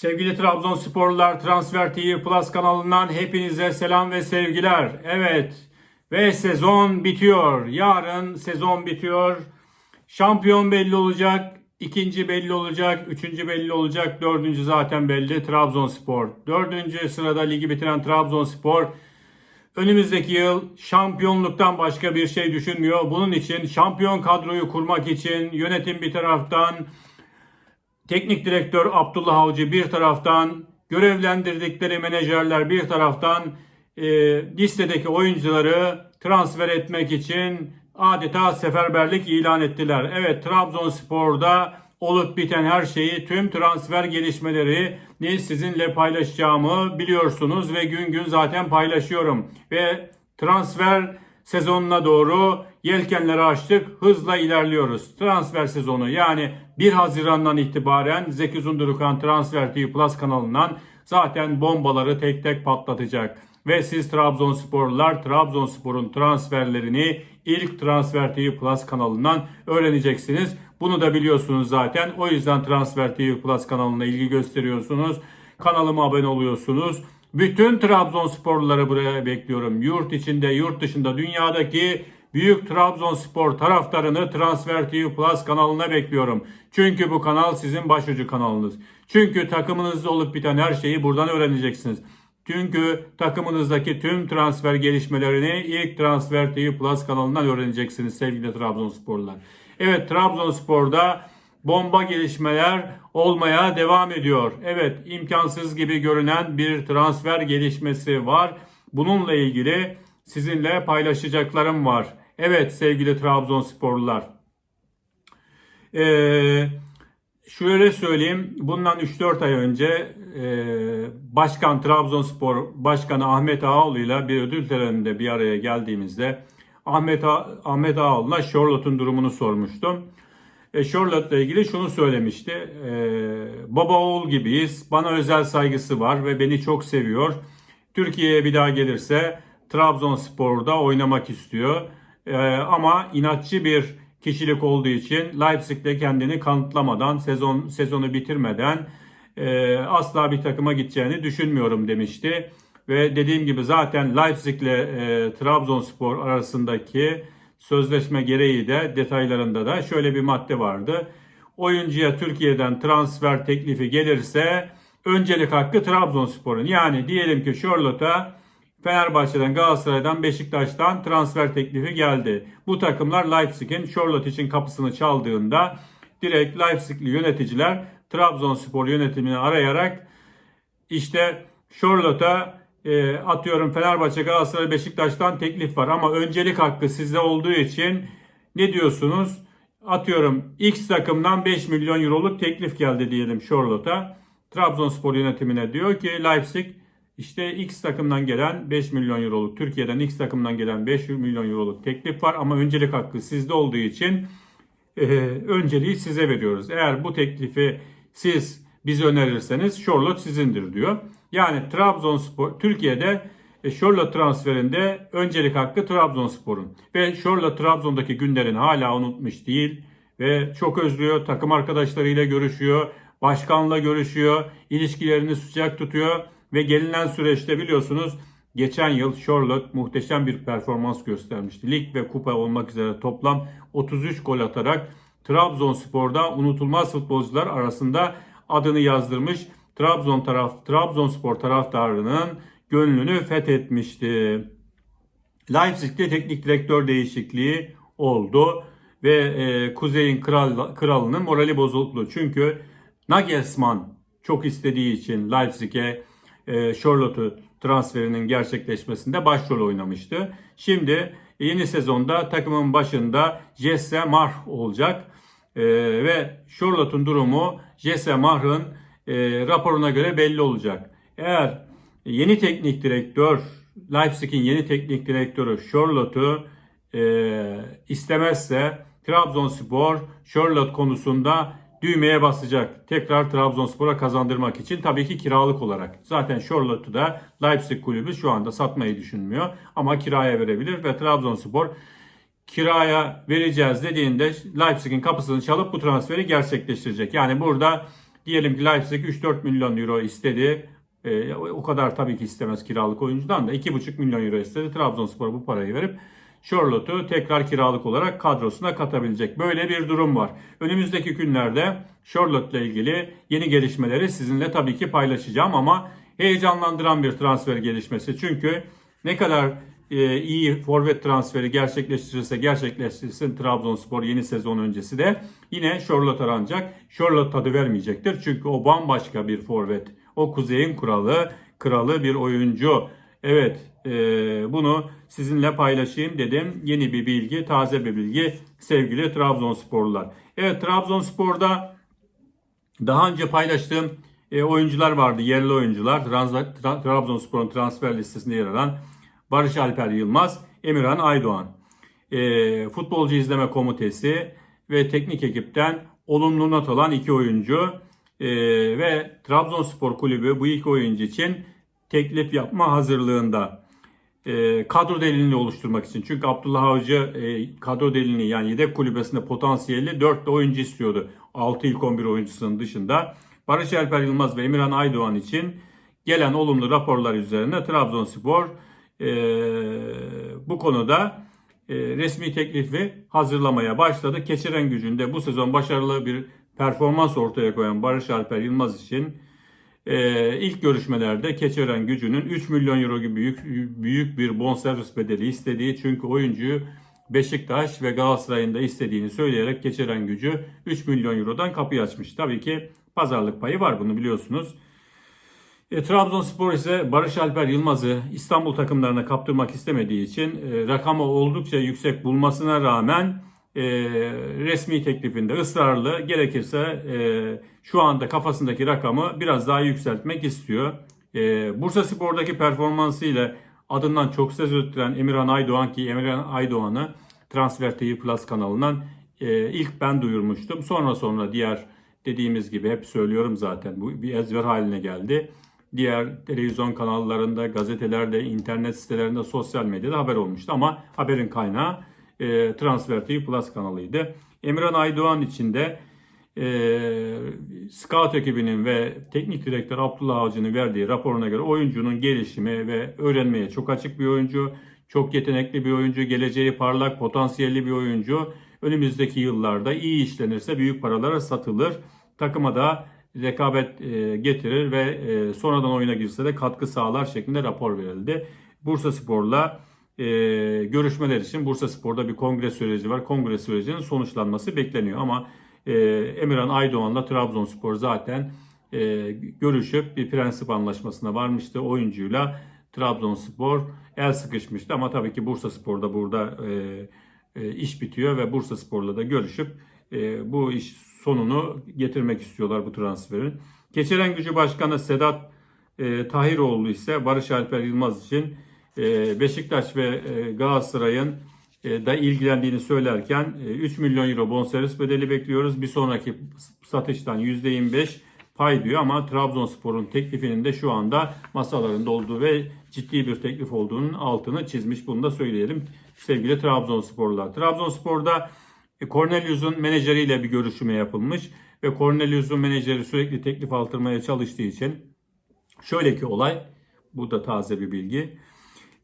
Sevgili Trabzonsporlular Transfer TV Plus kanalından hepinize selam ve sevgiler. Evet ve sezon bitiyor. Yarın sezon bitiyor. Şampiyon belli olacak. ikinci belli olacak. Üçüncü belli olacak. Dördüncü zaten belli. Trabzonspor. Dördüncü sırada ligi bitiren Trabzonspor. Önümüzdeki yıl şampiyonluktan başka bir şey düşünmüyor. Bunun için şampiyon kadroyu kurmak için yönetim bir taraftan, teknik direktör Abdullah Avcı bir taraftan, görevlendirdikleri menajerler bir taraftan e, listedeki oyuncuları transfer etmek için adeta seferberlik ilan ettiler. Evet Trabzonspor'da olup biten her şeyi, tüm transfer gelişmeleri sizinle paylaşacağımı biliyorsunuz ve gün gün zaten paylaşıyorum. Ve transfer sezonuna doğru yelkenleri açtık. Hızla ilerliyoruz. Transfer sezonu yani 1 Haziran'dan itibaren Zeki Zundurukan Transfer TV Plus kanalından zaten bombaları tek tek patlatacak. Ve siz Trabzonsporlular Trabzonspor'un transferlerini ilk Transfer TV Plus kanalından öğreneceksiniz. Bunu da biliyorsunuz zaten. O yüzden Transfer TV Plus kanalına ilgi gösteriyorsunuz. Kanalıma abone oluyorsunuz. Bütün Trabzonsporluları buraya bekliyorum. Yurt içinde, yurt dışında, dünyadaki büyük Trabzonspor taraftarını Transfer TV Plus kanalına bekliyorum. Çünkü bu kanal sizin başucu kanalınız. Çünkü takımınızda olup biten her şeyi buradan öğreneceksiniz. Çünkü takımınızdaki tüm transfer gelişmelerini ilk Transfer TV Plus kanalından öğreneceksiniz sevgili Trabzonsporlular. Evet Trabzonspor'da bomba gelişmeler olmaya devam ediyor. Evet imkansız gibi görünen bir transfer gelişmesi var. Bununla ilgili sizinle paylaşacaklarım var. Evet sevgili Trabzonsporlular. Ee, şöyle söyleyeyim. Bundan 3-4 ay önce e, Başkan Trabzonspor Başkanı Ahmet Ağaoğlu ile bir ödül töreninde bir araya geldiğimizde Ahmet, A- Ahmet Ağaoğlu'na Charlotte'un durumunu sormuştum. E, Charlotte'la ilgili şunu söylemişti. E, baba oğul gibiyiz. Bana özel saygısı var ve beni çok seviyor. Türkiye'ye bir daha gelirse Trabzonspor'da oynamak istiyor. E, ama inatçı bir kişilik olduğu için Leipzig'te kendini kanıtlamadan, sezon sezonu bitirmeden e, asla bir takıma gideceğini düşünmüyorum demişti. Ve dediğim gibi zaten Leipzig ile e, Trabzonspor arasındaki sözleşme gereği de detaylarında da şöyle bir madde vardı. Oyuncuya Türkiye'den transfer teklifi gelirse öncelik hakkı Trabzonspor'un. Yani diyelim ki Charlotte'a Fenerbahçe'den, Galatasaray'dan, Beşiktaş'tan transfer teklifi geldi. Bu takımlar Leipzig'in Charlotte için kapısını çaldığında direkt Leipzig'li yöneticiler Trabzonspor yönetimini arayarak işte Charlotte'a e, atıyorum Fenerbahçe, Galatasaray, Beşiktaş'tan teklif var ama öncelik hakkı sizde olduğu için ne diyorsunuz? Atıyorum X takımdan 5 milyon euroluk teklif geldi diyelim Charlotte'a. Trabzonspor yönetimine diyor ki Leipzig işte X takımdan gelen 5 milyon euroluk, Türkiye'den X takımdan gelen 5 milyon euroluk teklif var ama öncelik hakkı sizde olduğu için e, önceliği size veriyoruz. Eğer bu teklifi siz bize önerirseniz Charlotte sizindir diyor. Yani Trabzonspor Türkiye'de e, Charlotte transferinde öncelik hakkı Trabzonspor'un. Ve Charlotte Trabzon'daki günlerini hala unutmuş değil ve çok özlüyor. Takım arkadaşlarıyla görüşüyor, başkanla görüşüyor, ilişkilerini sıcak tutuyor ve gelinen süreçte biliyorsunuz geçen yıl Charlotte muhteşem bir performans göstermişti. Lig ve kupa olmak üzere toplam 33 gol atarak Trabzonspor'da unutulmaz futbolcular arasında adını yazdırmış. Trabzon taraf Trabzonspor taraftarının gönlünü fethetmişti. Leipzig'te teknik direktör değişikliği oldu ve e, Kuzey'in kral, kralının morali bozuldu. Çünkü Nagelsmann çok istediği için Leipzig'e e, Charlotte'u transferinin gerçekleşmesinde başrol oynamıştı. Şimdi yeni sezonda takımın başında Jesse Marh olacak. E, ve Charlotte'un durumu Jesse Marh'ın e, raporuna göre belli olacak. Eğer yeni teknik direktör Leipzig'in yeni teknik direktörü Charlotte'u e, istemezse Trabzonspor Charlotte konusunda düğmeye basacak. Tekrar Trabzonspor'a kazandırmak için tabii ki kiralık olarak. Zaten Charlotte'u da Leipzig kulübü şu anda satmayı düşünmüyor ama kiraya verebilir ve Trabzonspor kiraya vereceğiz dediğinde Leipzig'in kapısını çalıp bu transferi gerçekleştirecek. Yani burada Diyelim ki Leipzig 3-4 milyon euro istedi. E, o kadar tabii ki istemez kiralık oyuncudan da 2,5 milyon euro istedi. Trabzonspor bu parayı verip Charlotte'u tekrar kiralık olarak kadrosuna katabilecek. Böyle bir durum var. Önümüzdeki günlerde Charlotte ile ilgili yeni gelişmeleri sizinle tabii ki paylaşacağım ama heyecanlandıran bir transfer gelişmesi. Çünkü ne kadar e, iyi forvet transferi gerçekleştirirse gerçekleştirsin Trabzonspor yeni sezon öncesi de yine Charlotte aranacak. Charlotte tadı vermeyecektir. Çünkü o bambaşka bir forvet. O kuzeyin kralı, kralı bir oyuncu. Evet e, bunu sizinle paylaşayım dedim. Yeni bir bilgi, taze bir bilgi sevgili Trabzonsporlular. Evet Trabzonspor'da daha önce paylaştığım e, oyuncular vardı. Yerli oyuncular. Trans, Tra- Trabzonspor'un transfer listesinde yer alan Barış Alper Yılmaz, Emirhan Aydoğan. E, futbolcu izleme komitesi ve teknik ekipten olumlu not alan iki oyuncu. E, ve Trabzonspor kulübü bu iki oyuncu için teklif yapma hazırlığında. E, kadro derinliğini oluşturmak için. Çünkü Abdullah Avcı e, kadro derinliği yani yedek kulübesinde potansiyeli 4 de oyuncu istiyordu. 6 ilk 11 oyuncusunun dışında. Barış Alper Yılmaz ve Emirhan Aydoğan için gelen olumlu raporlar üzerine Trabzonspor e, bu konuda e, resmi teklifi hazırlamaya başladı. Keçiren gücünde bu sezon başarılı bir performans ortaya koyan Barış Alper Yılmaz için ee, ilk görüşmelerde Keçören gücünün 3 milyon euro gibi büyük, büyük bir bonservis bedeli istediği çünkü oyuncuyu Beşiktaş ve Galatasaray'ın da istediğini söyleyerek Keçören gücü 3 milyon eurodan kapıyı açmış. Tabii ki pazarlık payı var bunu biliyorsunuz. E, Trabzonspor ise Barış Alper Yılmaz'ı İstanbul takımlarına kaptırmak istemediği için e, rakamı oldukça yüksek bulmasına rağmen e, resmi teklifinde ısrarlı gerekirse e, şu anda kafasındaki rakamı biraz daha yükseltmek istiyor. E, Bursa Spor'daki performansıyla adından çok söz ettiren Emirhan Aydoğan ki Emirhan Aydoğan'ı Transfer TV Plus kanalından e, ilk ben duyurmuştum. Sonra sonra diğer dediğimiz gibi hep söylüyorum zaten bu bir ezber haline geldi. Diğer televizyon kanallarında, gazetelerde, internet sitelerinde, sosyal medyada haber olmuştu ama haberin kaynağı e, Transfer TV Plus kanalıydı. Emirhan Aydoğan için de e, Scout ekibinin ve teknik direktör Abdullah Avcı'nın verdiği raporuna göre oyuncunun gelişimi ve öğrenmeye çok açık bir oyuncu. Çok yetenekli bir oyuncu, geleceği parlak, potansiyelli bir oyuncu. Önümüzdeki yıllarda iyi işlenirse büyük paralara satılır. Takıma da rekabet e, getirir ve e, sonradan oyuna girse de katkı sağlar şeklinde rapor verildi. Bursa Spor'la e, görüşmeler için Bursa Spor'da bir kongre süreci var. Kongre sürecinin sonuçlanması bekleniyor ama e, Emirhan Aydoğan'la Trabzonspor zaten e, görüşüp bir prensip anlaşmasına varmıştı. Oyuncuyla Trabzonspor el sıkışmıştı ama tabii ki Bursa Spor'da burada e, e, iş bitiyor ve Bursa Spor'la da görüşüp e, bu iş sonunu getirmek istiyorlar bu transferin. Keçeren Gücü Başkanı Sedat e, Tahiroğlu ise Barış Alper Yılmaz için Beşiktaş ve e, Galatasaray'ın e, da ilgilendiğini söylerken e, 3 milyon euro bonservis bedeli bekliyoruz. Bir sonraki satıştan %25 pay diyor ama Trabzonspor'un teklifinin de şu anda masalarında olduğu ve ciddi bir teklif olduğunun altını çizmiş. Bunu da söyleyelim sevgili Trabzonsporlular. Trabzonspor'da e, Cornelius'un menajeriyle bir görüşme yapılmış ve Cornelius'un menajeri sürekli teklif artırmaya çalıştığı için şöyle ki olay, bu da taze bir bilgi.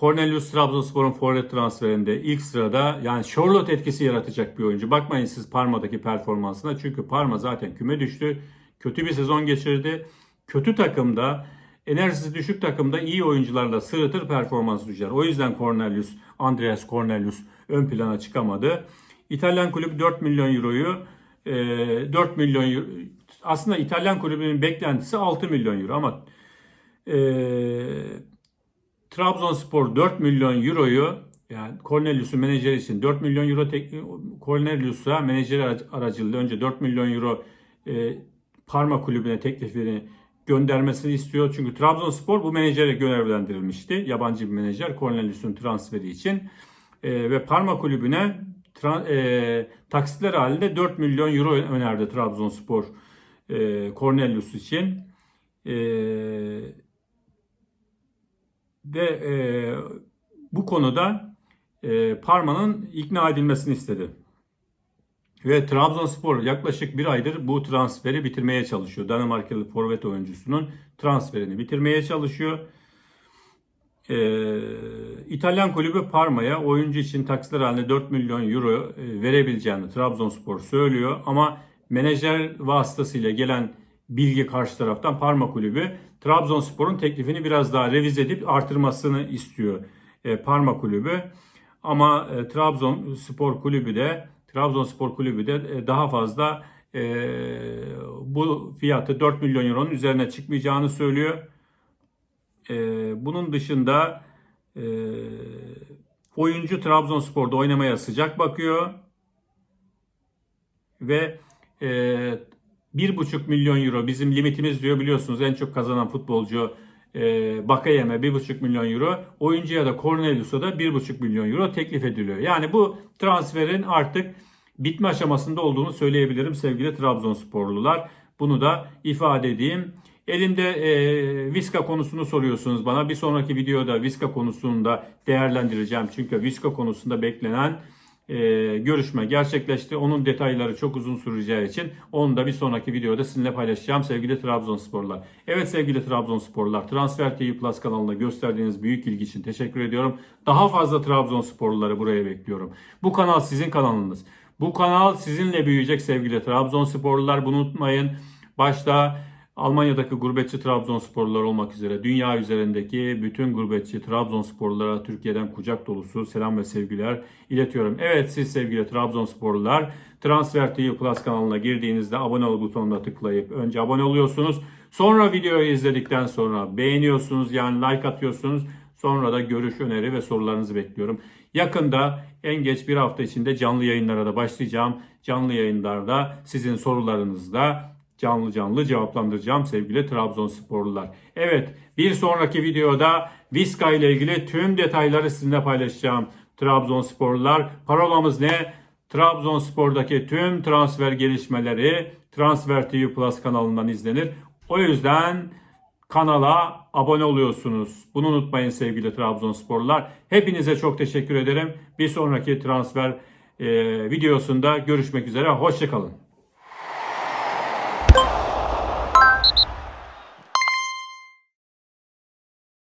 Cornelius Trabzonspor'un forvet transferinde ilk sırada yani Charlotte etkisi yaratacak bir oyuncu. Bakmayın siz Parma'daki performansına çünkü Parma zaten küme düştü. Kötü bir sezon geçirdi. Kötü takımda, enerjisi düşük takımda iyi oyuncularla sırıtır performans düşer. O yüzden Cornelius, Andreas Cornelius ön plana çıkamadı. İtalyan kulübü 4 milyon euroyu 4 milyon euro, aslında İtalyan kulübünün beklentisi 6 milyon euro ama e, Trabzonspor 4 milyon euroyu yani Cornelius'un menajeri için 4 milyon euro Cornelius'a menajeri aracılığıyla önce 4 milyon euro e, Parma kulübüne teklifini göndermesini istiyor. Çünkü Trabzonspor bu menajere görevlendirilmişti. Yabancı bir menajer Cornelius'un transferi için. E, ve Parma kulübüne e, taksitler halinde 4 milyon euro önerdi Trabzonspor e, Cornelius için. E, ve e, bu konuda e, Parma'nın ikna edilmesini istedi. Ve Trabzonspor yaklaşık bir aydır bu transferi bitirmeye çalışıyor. Danimarkalı forvet oyuncusunun transferini bitirmeye çalışıyor. Ee, İtalyan kulübü Parma'ya oyuncu için taksitler halinde 4 milyon euro e, verebileceğini Trabzonspor söylüyor. Ama menajer vasıtasıyla gelen bilgi karşı taraftan Parma kulübü Trabzonspor'un teklifini biraz daha revize edip artırmasını istiyor e, Parma kulübü. Ama e, Trabzonspor kulübü de Trabzonspor kulübü de e, daha fazla e, bu fiyatı 4 milyon euronun üzerine çıkmayacağını söylüyor. E, bunun dışında e, oyuncu Trabzonspor'da oynamaya sıcak bakıyor ve e, 1,5 milyon euro bizim limitimiz diyor biliyorsunuz en çok kazanan futbolcu e, Bakayeme 1,5 milyon euro oyuncuya da Cornelius'a da 1,5 milyon euro teklif ediliyor. Yani bu transferin artık bitme aşamasında olduğunu söyleyebilirim sevgili Trabzonsporlular. Bunu da ifade edeyim. Elimde e, Viska konusunu soruyorsunuz bana. Bir sonraki videoda Viska konusunu da değerlendireceğim. Çünkü Viska konusunda beklenen e, görüşme gerçekleşti. Onun detayları çok uzun süreceği için onu da bir sonraki videoda sizinle paylaşacağım sevgili Trabzonsporlar. Evet sevgili Trabzonsporlar Transfer TV Plus kanalına gösterdiğiniz büyük ilgi için teşekkür ediyorum. Daha fazla Trabzonsporluları buraya bekliyorum. Bu kanal sizin kanalınız. Bu kanal sizinle büyüyecek sevgili Trabzonsporlular. Bunu unutmayın. Başta Almanya'daki gurbetçi Trabzonsporlular olmak üzere dünya üzerindeki bütün gurbetçi Trabzonsporlulara Türkiye'den kucak dolusu selam ve sevgiler iletiyorum. Evet siz sevgili Trabzonsporlular Transfer TV Plus kanalına girdiğinizde abone ol butonuna tıklayıp önce abone oluyorsunuz. Sonra videoyu izledikten sonra beğeniyorsunuz yani like atıyorsunuz. Sonra da görüş, öneri ve sorularınızı bekliyorum. Yakında en geç bir hafta içinde canlı yayınlara da başlayacağım. Canlı yayınlarda sizin sorularınızda canlı canlı cevaplandıracağım sevgili Trabzonsporlular. Evet bir sonraki videoda Viska ile ilgili tüm detayları sizinle paylaşacağım. Trabzonsporlular parolamız ne? Trabzonspor'daki tüm transfer gelişmeleri Transfer TV Plus kanalından izlenir. O yüzden kanala abone oluyorsunuz. Bunu unutmayın sevgili Trabzonsporlular. Hepinize çok teşekkür ederim. Bir sonraki transfer e, videosunda görüşmek üzere. Hoşçakalın.